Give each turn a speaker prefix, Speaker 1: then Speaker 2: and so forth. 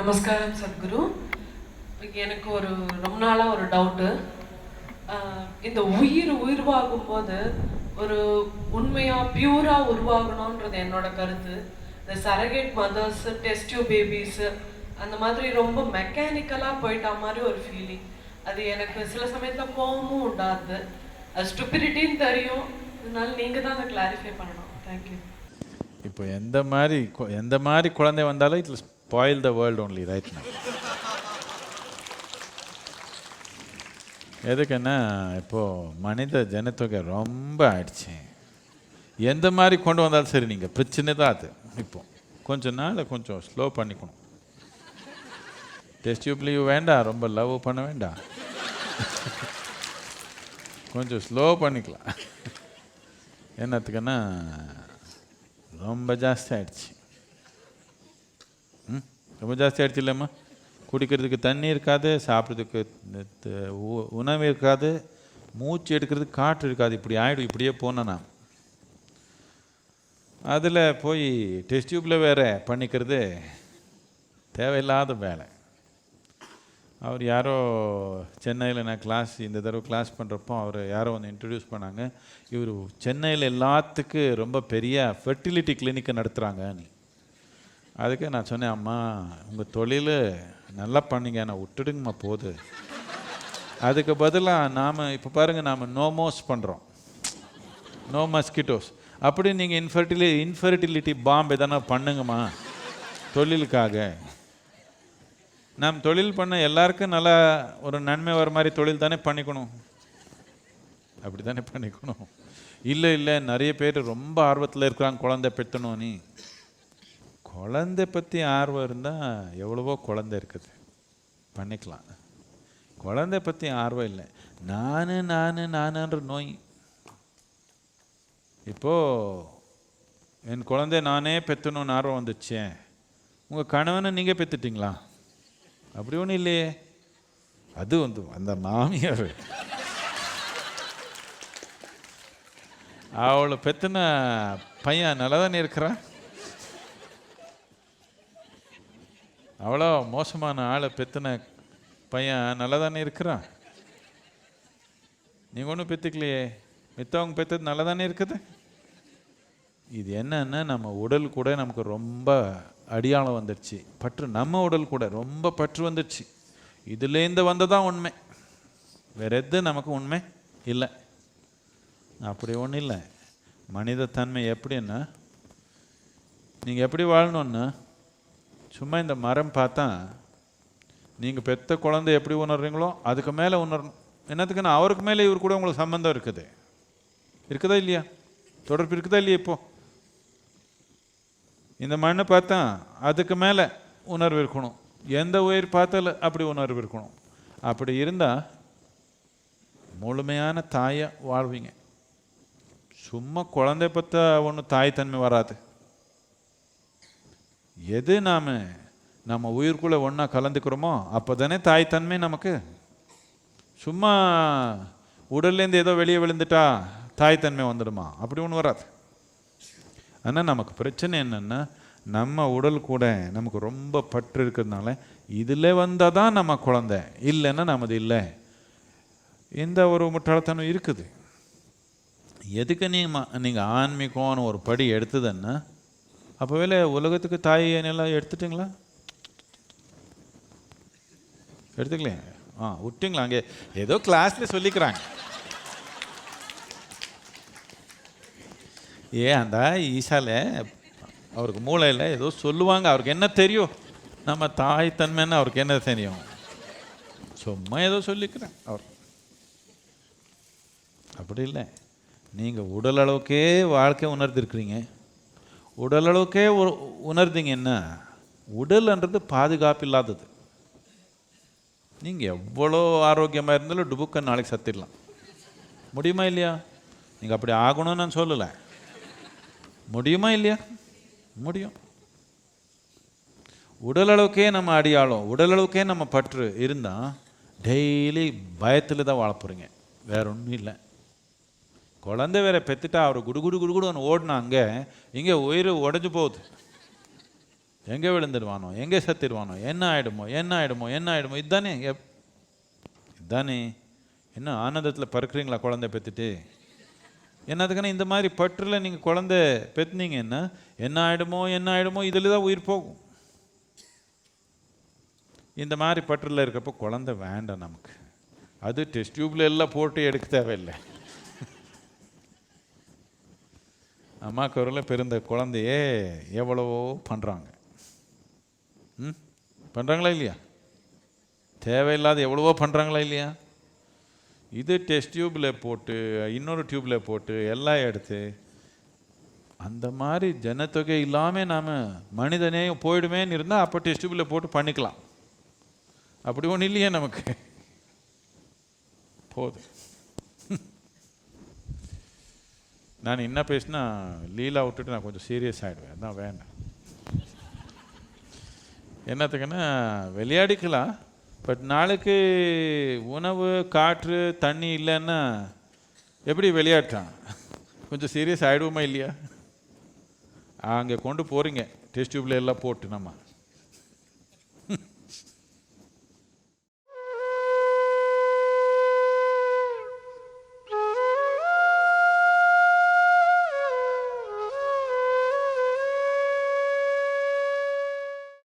Speaker 1: நமஸ்காரம் சத்குரு. எனக்கு ஒரு ரொம்ப நாளாக ஒரு டவுட்டு இந்த உயிர் உயிர்வாகும் போது ஒரு உண்மையாக பியூராக உருவாகணுன்றது என்னோட கருத்து. இந்த சரகேட் மதர்ஸ் டெஸ்டியூ பேபிஸு அந்த மாதிரி ரொம்ப மெக்கானிக்கலாக போயிட்ட மாதிரி ஒரு ஃபீலிங் அது எனக்கு சில சமயத்தில் கோபமும் உண்டாது அது ஸ்டூபிரிட்டின்னு தெரியும். அதனால நீங்கள் தான் அதை கிளாரிஃபை பண்ணணும். தேங்க்யூ
Speaker 2: இப்போ எந்த மாதிரி எந்த மாதிரி குழந்தை வந்தாலும் it's spoil the world only right now. எதுக்குன்னா இப்போது மனித ஜனத்தொகை ரொம்ப ஆயிடுச்சு. எந்த மாதிரி கொண்டு வந்தாலும் சரி நீங்கள் பிரச்சனை தான் அது. இப்போ கொஞ்ச நாள் கொஞ்சம் ஸ்லோ பண்ணிக்கணும். டெஸ்ட் டியூப் வேண்டாம் ரொம்ப லவ் பண்ண வேண்டாம் கொஞ்சம் ஸ்லோ பண்ணிக்கலாம். என்னத்துக்குன்னா ரொம்ப ஜாஸ்தி ஆயிடுச்சு. ரொம்ப ஜாஸ்தி ஆகிடுச்சு இல்லைம்மா? குடிக்கிறதுக்கு தண்ணி இருக்காது சாப்பிட்றதுக்கு உ- உணவு இருக்காது மூச்சு எடுக்கிறதுக்கு காற்று இருக்காது. இப்படி ஆகிடும் இப்படியே போனேன் நான். அதில் போய் டெஸ்ட் டியூப்பில் வேறு பண்ணிக்கிறது தேவையில்லாத வேலை. அவர் யாரோ சென்னையில் நான் கிளாஸ் இந்த தடவை கிளாஸ் பண்ணுறப்போ அவர் யாரோ வந்து இன்ட்ரடியூஸ் பண்ணாங்க. இவர் சென்னையில் எல்லாத்துக்கு ரொம்ப பெரிய ஃபெர்டிலிட்டி கிளினிக்கை நடத்துகிறாங்க நீ அதுக்கு நான் சொன்னேன் அம்மா உங்கள் தொழில் நல்லா பண்ணுங்க நான் விட்டுடுங்கம்மா போது. அதுக்கு பதிலாக நாம் இப்போ பாருங்கள் நாம் நோமோஸ் பண்ணுறோம் நோ மஸ்கிட்டோஸ் அப்படி நீங்கள் இன்ஃபர்டிலி இன்ஃபர்டிலிட்டி பாம்பு எதனா பண்ணுங்கம்மா தொழிலுக்காக. நாம் தொழில் பண்ண எல்லாருக்கும் நல்லா ஒரு நன்மை வர மாதிரி தொழில் தானே பண்ணிக்கணும். அப்படி தானே பண்ணிக்கணும். இல்லை இல்லை நிறைய பேர் ரொம்ப ஆர்வத்தில் இருக்கிறாங்க குழந்தை பெற்றணும் நீ. குழந்தை பற்றி ஆர்வம் இருந்தால் எவ்வளவோ குழந்தை இருக்குது. பண்ணிக்கலாம். குழந்தை பற்றி ஆர்வம் இல்லை. நான் நான் நானுன்ற நோய். இப்போது என் குழந்தை நானே பெற்றணும்னு ஆர்வம் வந்துச்சே உங்கள் கணவனை நீங்கள் பெற்றுட்டிங்களா அப்படி ஒன்றும் இல்லையே. அது வந்து அந்த மாமியார். அவளை பெத்தின பையன் நல்லா தானே இருக்கிறான்? அவ்வளோ மோசமான ஆளை பெத்தின பையன் நல்லா தானே இருக்கிறான்? நீங்கள் ஒன்றும் பெற்றுக்கலையே மித்தவங்க பெற்றது நல்லா தானே இருக்குது? இது என்னன்னா நம்ம உடல் கூட நமக்கு ரொம்ப அடியாளம் வந்துடுச்சு. பற்று நம்ம உடல் கூட ரொம்ப பற்று வந்துடுச்சு. இதுலேருந்து வந்ததான் உண்மை. வேற எது நமக்கு உண்மை இல்லை. அப்படி ஒன்றும் இல்லை. மனித தன்மை எப்படின்னா நீங்கள் எப்படி வாழணுன்னா சும்மா இந்த மரம் பார்த்தா நீங்கள் பெத்த குழந்தை எப்படி உணர்றீங்களோ அதுக்கு மேலே உணரணும். என்னத்துக்குன்னா அவருக்கு மேலே இவர் கூட உங்களுக்கு சம்மந்தம் இருக்குது. இருக்குதா இல்லையா? தொடர்பு இருக்குதா இல்லையா இப்போ? இந்த மண்ணை பார்த்தா அதுக்கு மேலே உணர்வு இருக்கணும். எந்த உயிர் பார்த்தாலும் அப்படி உணர்வு இருக்கணும். அப்படி இருந்தால் முழுமையான தாயை வாழ்வீங்க. சும்மா குழந்தை பார்த்தா ஒன்றும் தாய் தன்மை வராது. எது நாம் நம்ம உயிர்க்குள்ளே ஒன்றா கலந்துக்கிறோமோ அப்போ தானே தாய்த்தன்மை நமக்கு? சும்மா உடல்லேருந்து ஏதோ வெளியே விழுந்துட்டா தாய் தன்மை வந்துடுமா? அப்படி ஒன்றும் வராது. ஆனால் நமக்கு பிரச்சனை என்னென்னா நம்ம உடல் கூட நமக்கு ரொம்ப பற்று இருக்கிறதுனால இதில் வந்தால் தான் நம்ம குழந்தை இல்லைன்னா நமது இல்லை. இந்த ஒரு முட்டாள்தனம் இருக்குது. எதுக்கு நீங்கள் நீங்கள் ஆன்மீகம்னு ஒரு படி எடுத்ததுன்னா அப்போ வேலை உலகத்துக்கு தாய் எல்லாம் எடுத்துட்டிங்களா? எடுத்துக்கலையே? ஆ விட்டிங்களா அங்கே ஏதோ கிளாஸில் சொல்லிக்கிறாங்க. ஏ அந்த ஈசால அவருக்கு மூளையில் ஏதோ சொல்லுவாங்க அவருக்கு என்ன தெரியும்? நம்ம தாய் தன்மைன்னு அவருக்கு என்ன தெரியும்? சும்மா ஏதோ சொல்லிக்கிறேன் அவர். அப்படி இல்லை. நீங்கள் உடல் அளவுக்கே வாழ்க்கை உணர்ந்திருக்கிறீங்க. உடலளவுக்கே உ- உணர்ந்தீங்கன்னா உடல்ன்றது பாதுகாப்பு இல்லாதது நீங்கள் எவ்வளோ ஆரோக்கியமாக இருந்தாலும் டுபுக்க நாளைக்கு சத்திடலாம் முடியுமா இல்லையா? நீங்கள் அப்படி ஆகணும்னு நான் சொல்லலை. முடியுமா இல்லையா? முடியும். உடலளவுக்கே நம்ம அடியாளம் உடலளவுக்கே நம்ம பற்று இருந்தால் டெய்லி பயத்தில் தான் வாழ போகிறீங்க வேற ஒன்றும் இல்லை. குழந்தை வேற பெத்துட்டா அவர் குடு குடு குடு குடுன்னு ஓடினாங்க இங்கே உயிர் உடஞ்சு போகுது. எங்கே விழுந்துடுவானோ எங்கே செத்துடுவானோ என்ன ஆகிடுமோ என்ன ஆகிடுமோ என்ன ஆகிடுமோ இதுதானே எப் இதுதானே என்ன ஆனந்தத்தில் பறக்குறீங்களா குழந்தை பெற்றுட்டு என்னதுக்குன்னா இந்த மாதிரி பற்றில் நீங்கள் குழந்தை பெற்றுனீங்கன்னா என்ன? ஆகிடுமோ என்ன ஆகிடுமோ இதில் தான் உயிர் போகும். இந்த மாதிரி பற்றில் இருக்கப்போ குழந்தை வேண்டாம் நமக்கு. அது டெஸ்ட் டியூப்ல எல்லாம் போட்டு எடுக்க தேவையில்லை. அம்மா கருவில் பிறந்த குழந்தையே எவ்வளவோ பண்ணுறாங்க ம்? பண்ணுறாங்களா இல்லையா? தேவையில்லாத எவ்வளவோ பண்ணுறாங்களா இல்லையா? இது டெஸ்ட் டியூப்பில் போட்டு இன்னொரு டியூப்பில் போட்டு எல்லாம் எடுத்து அந்த மாதிரி ஜனத்தொகை இல்லாமல் நாம் மனிதனே போயிடுமேன்னு இருந்தால் அப்போ டெஸ்ட் டியூப்பில் போட்டு பண்ணிக்கலாம். அப்படி ஒன்றும் இல்லையே நமக்கு. போதும். நான் என்ன பேசினா லீலா விட்டுட்டு நான் கொஞ்சம் சீரியஸ் ஆகிடுவேன் அதான் வேண்டாம் என்னத்துக்குன்னா விளையாடிக்கலாம். பட் நாளைக்கு உணவு காற்று தண்ணி இல்லைன்னா எப்படி விளையாட்டான் கொஞ்சம் சீரியஸ் ஆகிடுவோமா இல்லையா? அங்கே கொண்டு போகிறீங்க டெஸ்ட் டியூப்ல எல்லாம் போட்டு நம்ம.